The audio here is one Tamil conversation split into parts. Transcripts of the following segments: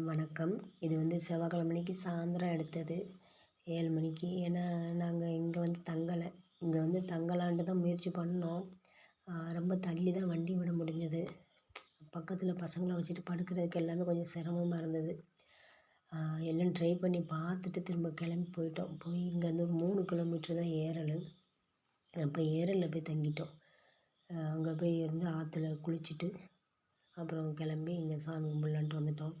வணக்கம். இது வந்து செவ்வாய்க்கிழமை அன்னைக்கு சாயந்தரம் எடுத்தது ஏழு மணிக்கு. ஏன்னா நாங்கள் இங்கே வந்து தங்கலை. இங்கே வந்து தங்கலான்ட்டு தான் முயற்சி பண்ணோம். ரொம்ப தள்ளி தான் வண்டி விட முடிஞ்சது. பக்கத்தில் பசங்களை வச்சுட்டு படுக்கிறதுக்கு எல்லாமே கொஞ்சம் சிரமமாக இருந்தது. எல்லாம் ட்ரை பண்ணி பார்த்துட்டு திரும்ப கிளம்பி போயிட்டோம். போய் இங்கேருந்து ஒரு மூணு கிலோமீட்டர் தான் ஏறல். அப்போ ஏரலில் போய் தங்கிட்டோம். அங்கே போய் இருந்து ஆற்றுல குளிச்சுட்டு அப்புறம் கிளம்பி இங்கே சாமி கும்பிட்லான்ட்டு வந்துட்டோம்.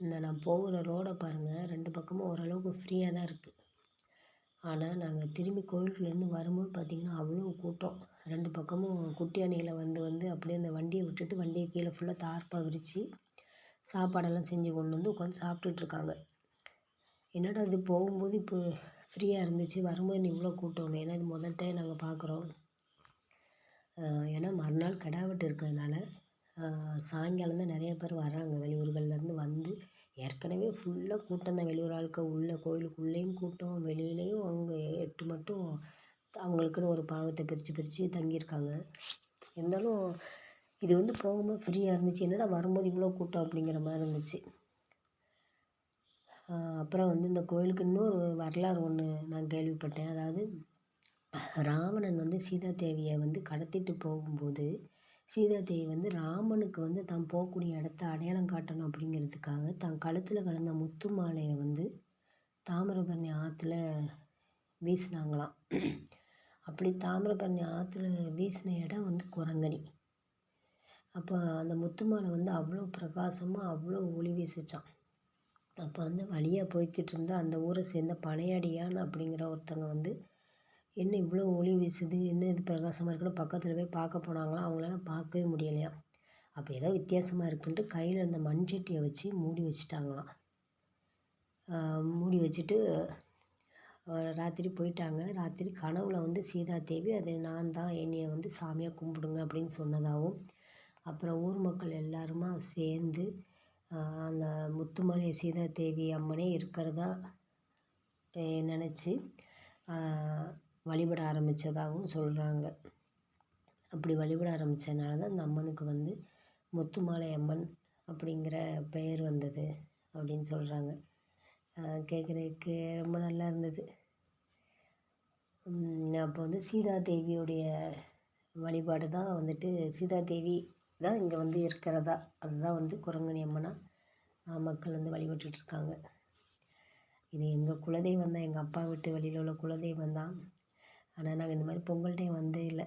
இந்த நான் போகிற ரோடை பாருங்கள் ரெண்டு பக்கமும் ஓரளவுக்கு ஃப்ரீயாக தான் இருக்குது ஆனால் நாங்கள் திரும்பி கோயிலுக்குள்ளேருந்து வரும்போது பார்த்திங்கன்னா அவ்வளோ கூட்டம். ரெண்டு பக்கமும் குட்டி யானையில் வந்து வந்து அப்படியே அந்த வண்டியை விட்டுட்டு வண்டியை கீழே ஃபுல்லாக தார்ப்பாக விரித்து சாப்பாடெல்லாம் செஞ்சு கொண்டு வந்து உட்காந்து சாப்பிட்டுட்ருக்காங்க என்னடா இது போகும்போது இப்போ ஃப்ரீயாக இருந்துச்சு வரும்போது இவ்வளோ கூட்டம்? ஏன்னா இது முதல் டைம் நாங்கள் பார்க்குறோம் ஏன்னா மறுநாள் கிடா வெட்டு இருக்கிறதுனால சாயங்காலம் தான் நிறைய பேர் வர்றாங்க வெளியூர்கள்லேருந்து வந்து ஏற்கனவே ஃபுல்லாக கூட்டம் தான். வெளியூர் ஆட்கள் உள்ளே கோயிலுக்குள்ளேயும் கூட்டம் வெளியிலேயும் அவங்க எட்டு மட்டும் அவங்களுக்குன்னு ஒரு பாகத்தை பிரித்து பிரித்து தங்கியிருக்காங்க. இருந்தாலும் இது வந்து போகும்போது ஃப்ரீயாக இருந்துச்சு. என்னடா வரும்போது இவ்வளோ கூட்டம் அப்படிங்கிற மாதிரி இருந்துச்சு. அப்புறம் வந்து இந்த கோயிலுக்கு இன்னொரு வரலாறு ஒன்று நான் கேள்விப்பட்டேன். அதாவது ராவணன் வந்து சீதா தேவியை வந்து கடத்திட்டு போகும்போது சீதாதேவி வந்து ராமனுக்கு வந்து தான் போகக்கூடிய இடத்த அடையாளம் காட்டணும் அப்படிங்கிறதுக்காக தான் கழுத்தில் கலந்த முத்து மாலையை வந்து தாமிரபரணி ஆற்றுல வீசினாங்களாம். அப்படி தாமிரபரணி ஆற்றுல வீசின இடம் வந்து குரங்கணி. அப்போ அந்த முத்து மாலை வந்து அவ்வளோ பிரகாசமாக அவ்வளோ ஒளி வீசிச்சான். அப்போ வந்து வழியாக போய்க்கிட்டு இருந்தால் அந்த ஊரை சேர்ந்த பனையடியான் அப்படிங்கிற ஒருத்தங்க வந்து என்ன இவ்வளோ ஒளி வீசுது? என்ன இது பிரகாசமாக இருக்குன்னு பக்கத்தில் போய் பார்க்க போனாங்களாம் அவங்களால பார்க்கவே முடியலையாம் அப்போ ஏதோ வித்தியாசமாக இருக்குன்ட்டு கையில் இருந்த மண் சட்டியை வச்சு மூடி வச்சுட்டாங்களாம். மூடி வச்சுட்டு ராத்திரி போயிட்டாங்க. ராத்திரி கனவுல வந்து சீதா தேவி அது நான் தான். என்னையை வந்து சாமியாக கும்பிடுங்க அப்படின்னு சொன்னதாகவும் அப்புறம் ஊர் மக்கள் எல்லாருமா சேர்ந்து அந்த முத்துமலை சீதா தேவி அம்மனே இருக்கிறதா நினச்சி வழிபட ஆரம்பித்ததாகவும் சொல்கிறாங்க அப்படி வழிபட ஆரம்பித்ததுனால தான் இந்த அம்மனுக்கு வந்து முத்துமாலை அம்மன் அப்படிங்கிற பெயர் வந்தது அப்படின்னு சொல்கிறாங்க கேட்குறதுக்கு ரொம்ப நல்லா இருந்தது. அப்போ வந்து சீதா தேவியுடைய வழிபாடு தான் வந்துட்டு சீதா தேவி தான் இங்கே வந்து இருக்கிறதா. அதுதான் வந்து குரங்கணி அம்மனாக மக்கள் வந்து வழிபட்டுட்ருக்காங்க இது எங்கள் குலதெய்வம் தான். எங்கள் அப்பா வீட்டு வழியில் உள்ள குலதெய்வம் தான். ஆனால் நாங்கள் இந்த மாதிரி பொங்கல் டைம் வந்தே இல்லை.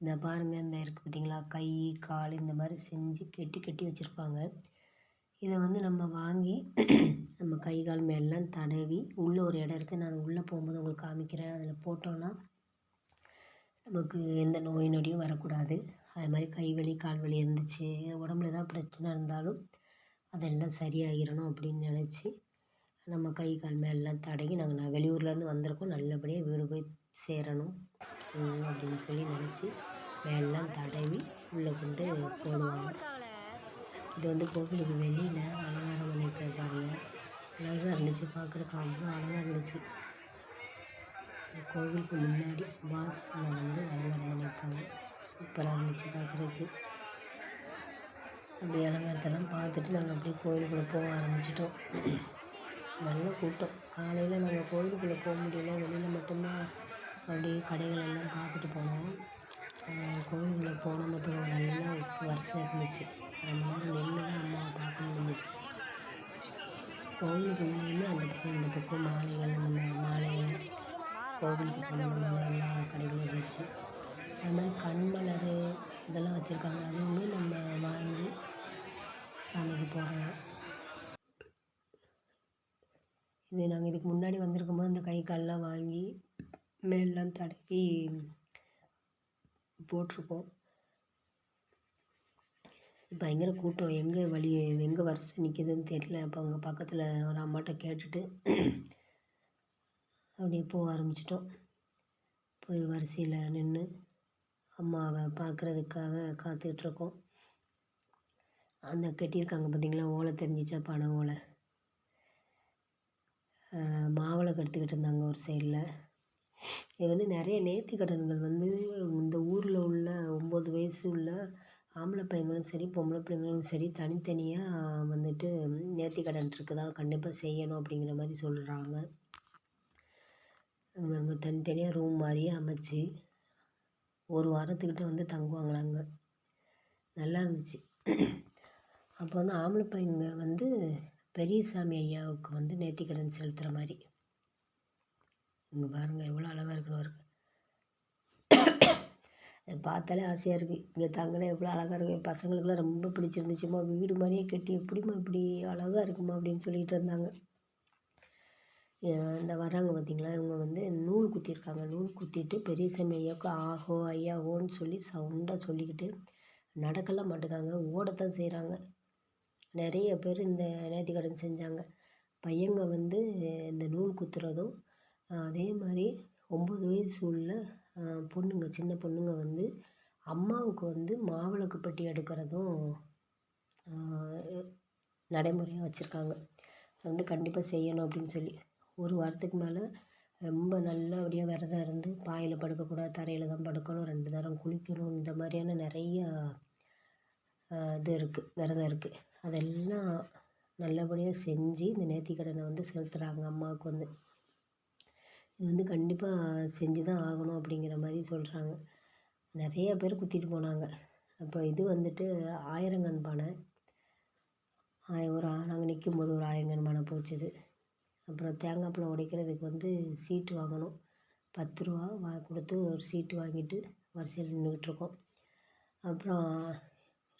இந்த பாருங்கள் இந்த இருக்குது பார்த்தீங்களா கை கால் இந்த மாதிரி செஞ்சு கெட்டி கட்டி வச்சுருப்பாங்க. இதை வந்து நம்ம வாங்கி நம்ம கை கால் மேலாம் தடவி உள்ளே ஒரு இடம் இருக்குது நான் உள்ளே போகும்போது உங்களுக்கு காமிக்கிறேன். அதில் போட்டோன்னா நமக்கு எந்த நோய் நொடியும் வரக்கூடாது. அது மாதிரி கை வலி கால் வலி இருந்துச்சு. உடம்புல ஏதாவது பிரச்சனை இருந்தாலும் அதெல்லாம் சரியாகிடணும் அப்படின்னு நினச்சி நம்ம கை கால் மேலெலாம் தடவி நாங்கள் நான் வெளியூர்லேருந்து வந்திருக்கோம். நல்லபடியாக வீடு போய் சேரணும் அப்படின்னு சொல்லி நினச்சி மேலெலாம் தடவி உள்ளே கொண்டு போடுவாங்க. இது வந்து கோவிலுக்கு வெளியில் அலங்காரம் பண்ணிட்டு இருப்பாங்க அழகாக இருந்துச்சு பார்க்குறக்கு அவ்வளோ அழகாக இருந்துச்சு. கோவிலுக்கு முன்னாடி வாசலில் வந்து அலங்காரம் பண்ணியிருக்காங்க. சூப்பராக இருந்துச்சு பார்க்குறதுக்கு அப்படி அலங்காரத்தெல்லாம் பார்த்துட்டு நாங்கள் அப்படியே கோவிலுக்குள்ளே போக ஆரம்பிச்சிட்டோம். நல்ல கூட்டம். காலையில் நாங்கள் கோயிலுக்குள்ளே போக முடியல. வெளியில் மட்டும்தான் அப்படியே கடைகள் எல்லாம் பார்த்துட்டு போனோம். கோயிலுக்குள்ளே போன மொத்தம் நல்லா வரிசை இருந்துச்சு. ரொம்ப நேரம் நின்று தான் அம்மாவை பார்க்க முடிஞ்சது. கோவிலுக்கு உண்மையுமே அந்த பக்கம் இந்த பக்கம் மாலைகள் அந்த மாலை கோவிலுக்கு சம்மந்தமான எல்லா கடைகளும் இருந்துச்சு. அது மாதிரி கண்மலர் இதெல்லாம் வச்சுருக்காங்க. அதுவுமே நம்ம வாங்கி சாமிக்கு போடலாம். இது நாங்கள் இதுக்கு முன்னாடி வந்திருக்கும்போது இந்த கை கால்லாம் வாங்கி மேலெலாம் தடவி போட்டிருக்கோம் பயங்கர கூட்டம். எங்கே வழி எங்கே வரிசை நிற்கிதுன்னு தெரியல. அப்போ அங்கே பக்கத்தில் ஒரு அம்மாட்ட கேட்டுட்டு அப்படியே போக ஆரம்பிச்சிட்டோம். போய் வரிசையில் நின்று அம்மாவை பார்க்குறதுக்காக காத்துட்ருக்கோம் அந்த கட்டியிருக்காங்க பார்த்தீங்களா ஓலை தெரிஞ்சிச்சா? பணம் ஓலை. மாவிளக்கு எடுத்துக்கிட்டு இருந்தாங்க ஒரு சைடில் இது வந்து நிறைய நேர்த்திக்கடன்கள் வந்து இந்த ஊரில் உள்ள ஒம்பது வயசு உள்ள ஆம்பளை பையங்களும் சரி பொம்பளை பிள்ளைங்களும் சரி தனித்தனியாக வந்துட்டு நேர்த்திக்கடன் இருக்குதா கண்டிப்பாக செய்யணும் அப்படிங்கிற மாதிரி சொல்கிறாங்க அங்கே தனித்தனியாக ரூம் மாதிரியே அமைச்சு ஒரு வாரத்துக்கிட்ட வந்து தங்குவாங்களாங்க நல்லா இருந்துச்சு. அப்போ வந்து ஆம்பளை பையங்க வந்து பெரியசாமி ஐயாவுக்கு வந்து நேர்த்திக்கடன் செலுத்துகிற மாதிரி. இங்கே பாருங்கள் எவ்வளோ அழகாக இருக்குன்னு பாருங்க பார்த்தாலே ஆசையாக இருக்குது இங்கே தங்கினா எவ்வளோ அழகாக இருக்கும். பசங்களுக்குலாம் ரொம்ப பிடிச்சிருந்துச்சுமா வீடு மாதிரியே கட்டி எப்படிம்மா இப்படி அழகாக இருக்குமா அப்படின்னு சொல்லிகிட்டு இருந்தாங்க. இந்த வராங்க பார்த்தீங்களா இவங்க வந்து நூல் குத்திருக்காங்க நூல் குத்திட்டு பெரியசாமி ஐயாவுக்கு ஆஹோ ஐயாஹோன்னு சொல்லி சவுண்டாக சொல்லிக்கிட்டு நடக்கலாம் மாட்டுக்காங்க. ஓடத்தான் செய்கிறாங்க நிறைய பேர் இந்த நேர்த்திக்கடன் செஞ்சாங்க. பையங்க வந்து இந்த நூல் குத்துறதும் அதே மாதிரி ஒம்பது வயசு உள்ள பொண்ணுங்க சின்ன பொண்ணுங்க வந்து அம்மாவுக்கு வந்து மாவிளக்கு பெட்டி எடுக்கிறதும் நடைமுறையாக வச்சுருக்காங்க. அது வந்து கண்டிப்பாக செய்யணும் அப்படின்னு சொல்லி. ஒரு வாரத்துக்கு மேலே ரொம்ப நல்லபடியாக விரதம் இருந்து பாயில் படுக்கக்கூடாது தரையில் தான் படுக்கணும் ரெண்டு நேரம் குளிக்கணும் இந்த மாதிரியான நிறையா இது இருக்குது விரதம் இருக்குது அதெல்லாம் நல்லபடியாக செஞ்சு இந்த நேர்த்திக்கடனை வந்து செலுத்துகிறாங்க அம்மாவுக்கு வந்து. இது வந்து கண்டிப்பாக செஞ்சு தான் ஆகணும் அப்படிங்கிற மாதிரி சொல்கிறாங்க நிறைய பேர் குத்திட்டு போனாங்க. அப்போ இது வந்துட்டு ஆயிரங்கன் பானை. ஒரு நாங்கள் நிற்கும் போது ஒரு ஆயிரங்கன் பானை போச்சுது. அப்புறம் தேங்காய் பழம் உடைக்கிறதுக்கு வந்து சீட்டு வாங்கணும். பத்து ரூபா வா கொடுத்து ஒரு சீட்டு வாங்கிட்டு வரிசையில் நின்றுக்கிட்ருக்கோம் அப்புறம்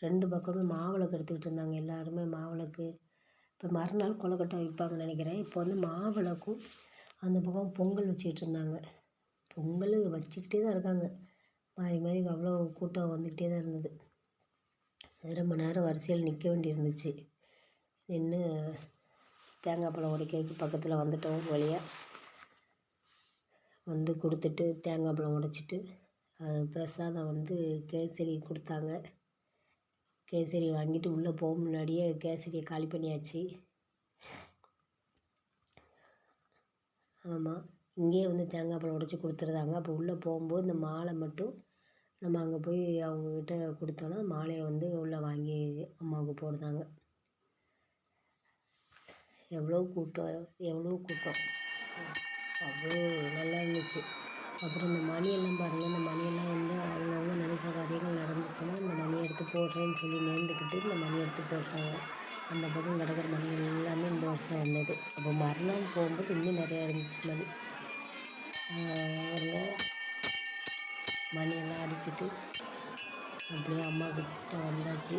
ரெண்டு பக்கமே மாவிளக்கு எடுத்துக்கிட்டு இருந்தாங்க எல்லாருமே மாவிளக்கு. இப்போ மறுநாள் கொழுக்கட்டை வைப்பாங்கன்னு நினைக்கிறேன். இப்போ வந்து மாவிளக்கும் அந்த பக்கம் பொங்கல் வச்சுக்கிட்டு இருந்தாங்க. பொங்கல் வச்சுக்கிட்டே தான் இருக்காங்க. மாறி மாறி அவ்வளோ கூட்டம் வந்துக்கிட்டே தான் இருந்தது. ரொம்ப நேரம் வரிசையில் நிற்க வேண்டி இருந்துச்சு. நின்று தேங்காய் பழம் உடைக்கிறதுக்கு பக்கத்தில் வந்துட்டோம் வழியாக வந்து கொடுத்துட்டு தேங்காய் பழம் உடைச்சிட்டு பிரசாதம் வந்து கேசரி கொடுத்தாங்க. கேசரி வாங்கிட்டு உள்ளே போக முன்னாடியே கேசரியை காலி பண்ணியாச்சு. ஆமாம் இங்கேயே வந்து தேங்காய் பழம் உடச்சி கொடுத்துருந்தாங்க அப்போ உள்ளே போகும்போது இந்த மாலை மட்டும் நம்ம அங்கே போய் அவங்கக்கிட்ட கொடுத்தோன்னா மாலையை வந்து உள்ளே வாங்கி அம்மாவுக்கு போடுதாங்க எவ்வளோ கூட்டம் எவ்வளோ கூட்டம். அவ்வளோ நல்லா இருந்துச்சு. அப்புறம் இந்த மணியெல்லாம் பாருங்கள் இந்த மணியெல்லாம் வந்து அவங்கவுங்க நினச்ச காரியங்கள் நடந்துச்சுன்னா இந்த மணியை எடுத்து போடுறேன்னு சொல்லி நேர்ந்துக்கிட்டு இந்த மணி எடுத்து போடுறாங்க. அந்த பக்கம் கிடக்கிற மணி எல்லாமே இந்த வருஷம் இருந்தது அப்போ மறுநாள் போகும்போது இன்னும் நிறையா இருந்துச்சு மணி மணியெல்லாம் அடிச்சுட்டு அப்படியே அம்மா கிட்ட வந்தாச்சு.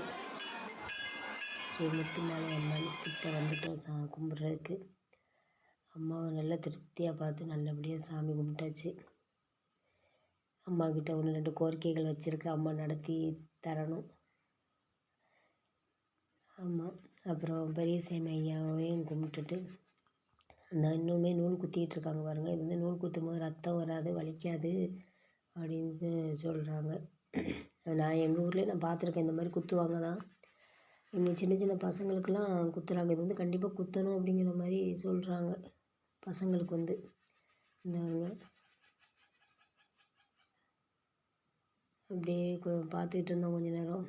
ஸ்ரீ முத்துமாலை அம்மன் கிட்ட வந்துட்டோம் சா கும்பிட்றதுக்கு. அம்மாவை நல்லா திருப்தியாக பார்த்து நல்லபடியாக சாமி கும்பிட்டாச்சு. அம்மாக்கிட்ட ஒன்று ரெண்டு கோரிக்கைகள் வச்சுருக்கேன் அம்மா நடத்தி தரணும். ஆமாம் அப்புறம் பெரியசாமி ஐயாவையும் கும்பிட்டுட்டு அந்த இன்னுமே நூல் குத்திக்கிட்டு இருக்காங்க பாருங்கள் இது வந்து நூல் குத்தும் போது ரத்தம் வராது வலிக்காது அப்படின்னு சொல்கிறாங்க நான் எங்கள் ஊர்லேயே நான் பார்த்துருக்கேன். இந்த மாதிரி குத்துவாங்க தான். இங்கே சின்ன சின்ன பசங்களுக்கெல்லாம் குத்துறாங்க. இது வந்து கண்டிப்பாக குத்தணும் அப்படிங்கிற மாதிரி சொல்கிறாங்க பசங்களுக்கு வந்து. இந்த அப்படியே பார்த்துக்கிட்டு இருந்தோம் கொஞ்ச நேரம்.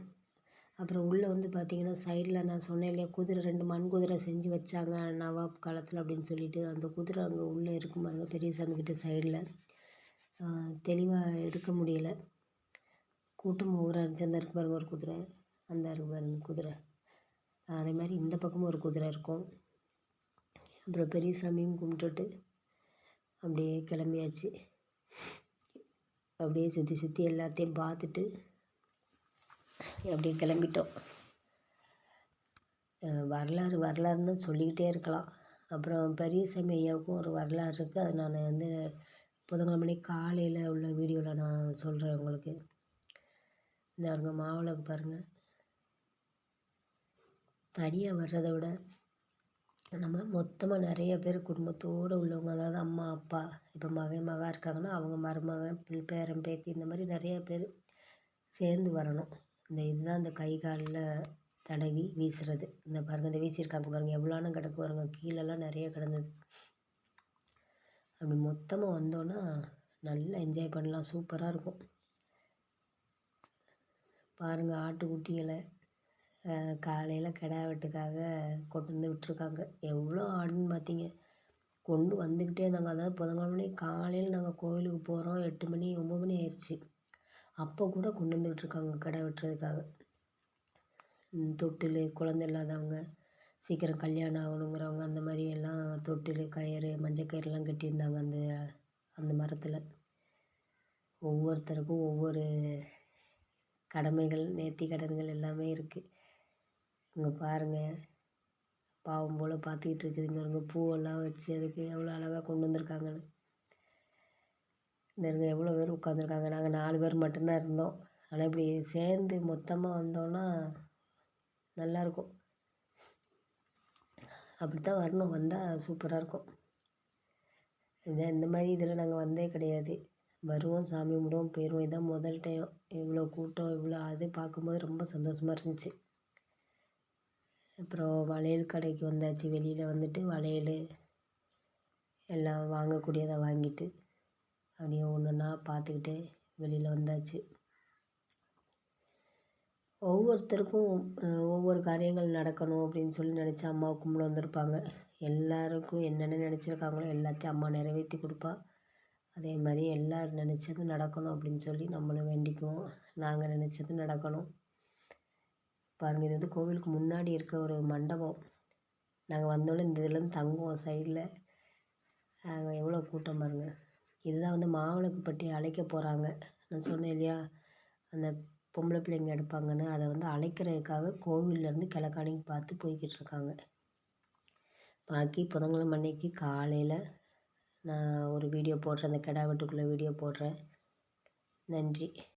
அப்புறம் உள்ளே வந்து பார்த்திங்கன்னா சைடில் நான் சொன்னேன் இல்லையா குதிரை ரெண்டு மண் குதிரை செஞ்சு வச்சாங்க நவாப் காலத்தில் அப்படின்னு சொல்லிட்டு. அந்த குதிரை அங்கே உள்ளே இருக்கும் பாருங்க பெரியசாமி கிட்ட சைடில் தெளிவாக எடுக்க முடியல. கூட்டம் ஊராக இருந்துச்சு. அந்த இருக்கு பாருங்க ஒரு குதிரை. அந்த இருக்கு பாருங்க குதிரை. அதே மாதிரி இந்த பக்கமும் ஒரு குதிரை இருக்கும். அப்புறம் பெரியசாமியும் கும்பிட்டுட்டு அப்படியே கிளம்பியாச்சு. அப்படியே சுற்றி சுற்றி எல்லாத்தையும் பார்த்துட்டு அப்படியே கிளம்பிட்டோம். வரலாறு வரலாறுன்னு சொல்லிக்கிட்டே இருக்கலாம். அப்புறம் பெரியசாமி ஐயாவுக்கும் ஒரு வரலாறு இருக்குது அது நான் வந்து புதன்கிழமை காலையில் உள்ள வீடியோவில் நான் சொல்கிறேன் உங்களுக்கு. இந்த அவங்க மாவிளக்கு பாருங்கள் தனியாக வர்றதை விட நம்ம மொத்தமாக நிறைய பேர் குடும்பத்தோடு உள்ளவங்க அதாவது அம்மா அப்பா இப்போ மகன் மகா இருக்காங்கன்னா அவங்க மருமகன் பேரன் பேத்தி இந்த மாதிரி நிறைய பேர் சேர்ந்து வரணும். இந்த இதுதான் இந்த கை காலில் தடவி வீசுறது. இந்த பாருங்கள் இந்த வீசியிருக்காங்க பாருங்கள் எவ்வளோன்னு கிடக்கு பாருங்க கீழெல்லாம் நிறைய கிடந்தது. அப்படி மொத்தமாக வந்தோன்னா நல்லா என்ஜாய் பண்ணலாம். சூப்பராக இருக்கும். பாருங்கள் ஆட்டுக்குட்டிகளை காலையில் கிடா வெட்டுக்காக கொண்டு வந்து விட்டுருக்காங்க. எவ்வளோ ஆடுன்னு பார்த்தீங்க கொண்டு வந்துக்கிட்டே இருந்தாங்க. அதாவது புதன்கிழமை காலையில் நாங்கள் கோவிலுக்கு போகிறோம் எட்டு மணி ஒம்பது மணி ஆயிடுச்சு அப்போ கூட கொண்டு வந்துக்கிட்டு இருக்காங்க கிடா வெட்டுறதுக்காக. தொட்டில் குழந்த இல்லாதவங்க சீக்கிரம் கல்யாணம் ஆகணுங்கிறவங்க அந்த மாதிரி எல்லாம் தொட்டில் கயிறு மஞ்சள் கயிறுலாம் கட்டியிருந்தாங்க அந்த அந்த மரத்தில். ஒவ்வொருத்தருக்கும் ஒவ்வொரு கடமைகள் நேர்த்தி கடன்கள் எல்லாமே இருக்குது இங்கே பாருங்கள் பாவம் போல் பார்த்துக்கிட்டு இருக்குதுங்க பாருங்க பூவெல்லாம் வச்சு அதுக்கு எவ்வளோ அழகாக கொண்டு வந்திருக்காங்கன்னு இந்த எவ்வளோ பேர் உட்காந்துருக்காங்க நாங்கள் நாலு பேர் மட்டும்தான் இருந்தோம். ஆனால் இப்படி சேர்ந்து மொத்தமாக வந்தோன்னா நல்லாயிருக்கும் அப்படி தான் வரணும். வந்தால் சூப்பராக இருக்கும். இந்த மாதிரி இதில் நாங்கள் வந்தே கிடையாது. வருவோம் சாமி கும்பிடுவோம் போயிடுவோம் இதுதான் முதல் டைம் இவ்வளோ கூட்டம் இவ்வளோ அது பார்க்கும்போது ரொம்ப சந்தோஷமாக இருந்துச்சு. அப்புறம் வளையல் கடைக்கு வந்தாச்சு. வெளியில் வந்துட்டு வளையல் எல்லாம் வாங்கக்கூடியதை வாங்கிட்டு அப்படியே ஒன்று ஒன்றா பார்த்துக்கிட்டு வெளியில் வந்தாச்சு. ஒவ்வொருத்தருக்கும் ஒவ்வொரு காரியங்கள் நடக்கணும் அப்படின்னு சொல்லி நினச்சி அம்மாவை கும்பிட வந்திருப்பாங்க. எல்லாருக்கும் என்னென்ன நினச்சிருக்காங்களோ எல்லாத்தையும் அம்மா நிறைவேற்றி கொடுப்பா. அதே மாதிரி எல்லோரும் நினச்சது நடக்கணும் அப்படின்னு சொல்லி நம்மளும் வேண்டிக்குவோம். நாங்கள் நினச்சது நடக்கணும். பாருங்கள் இது வந்து கோவிலுக்கு முன்னாடி இருக்க ஒரு மண்டபம். நாங்கள் வந்தோடனே இந்த இதுலேருந்து தங்குவோம் சைடில் அங்கே எவ்வளோ கூட்டம் பாருங்கள் இதுதான் வந்து மாவிளக்குப்பட்டி அழைக்க போகிறாங்க நான் சொன்னேன் இல்லையா அந்த பொம்பளை பிள்ளைங்க எடுப்பாங்கன்னு அதை வந்து அழைக்கிறதுக்காக கோவில்லேருந்து கிழக்காணிக்கு பார்த்து போய்கிட்டு இருக்காங்க. பாக்கி புதன்கிழமை அன்னைக்கு காலையில் நான் ஒரு வீடியோ போடுறேன் அந்த கிடா வெட்டுக்குள்ளே வீடியோ போடுறேன். நன்றி.